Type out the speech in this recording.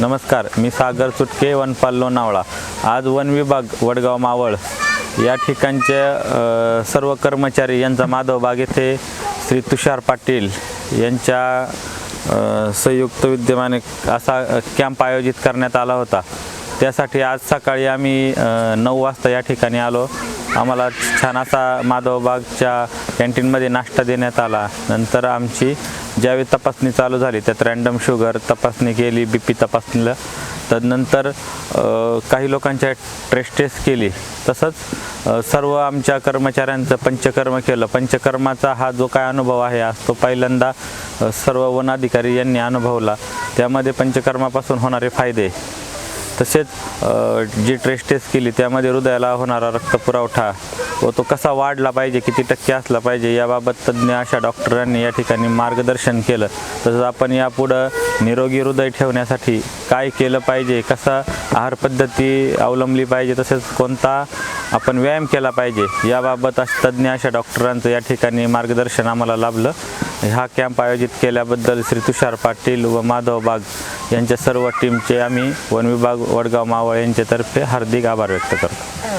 नमस्कार मी सागर सुटके वनपाल लोणावळा आज वन विभाग वडगाव मावळ. या ठिकाणचे सर्व कर्मचारी यांचा माधव बाग येथे श्री तुषार पाटील यांच्या संयुक्त विद्यमाने असा कॅम्प आयोजित करण्यात आला होता. त्यासाठी आज सकाळी आम्ही नऊ वाजता या ठिकाणी आलो. आम्हाला छान असा माधवबागच्या कॅन्टीनमध्ये नाश्ता देण्यात आला. नंतर आमची ज्यावेळी तपासणी चालू झाली त्यात रँडम शुगर तपासणी केली बी पी तपासणीला. तदनंतर काही लोकांच्या ट्रेस्ट टेस्ट केली. तसंच सर्व आमच्या कर्मचाऱ्यांचं पंचकर्म केलं. पंचकर्माचा हा जो काय अनुभव आहे आज तो पहिल्यांदा सर्व वनाधिकारी यांनी अनुभवला. त्यामध्ये पंचकर्मापासून होणारे फायदे. तसेच जी ट्रेस्ट टेस्ट केली त्यामध्ये हृदयाला होणारा रक्तपुरवठा व तो कसा वाढला पाहिजे किती टक्के असला पाहिजे याबाबत तज्ज्ञ अशा डॉक्टरांनी या ठिकाणी मार्गदर्शन केलं. तसंच आपण यापुढं निरोगी हृदय ठेवण्यासाठी काय केलं पाहिजे कसा आहार पद्धती अवलंबली पाहिजे तसेच कोणता आपण व्यायाम केला पाहिजे याबाबत अश- तज्ज्ञ अशा डॉक्टरांचं या ठिकाणी मार्गदर्शन आम्हाला लाभलं. हा कॅम्प आयोजित केल्याबद्दल श्री तुषार पाटील व माधव बाग यांच्या सर्व टीमचे आम्ही वन विभाग वडगाव मावळ यांच्यातर्फे हार्दिक आभार व्यक्त करतो.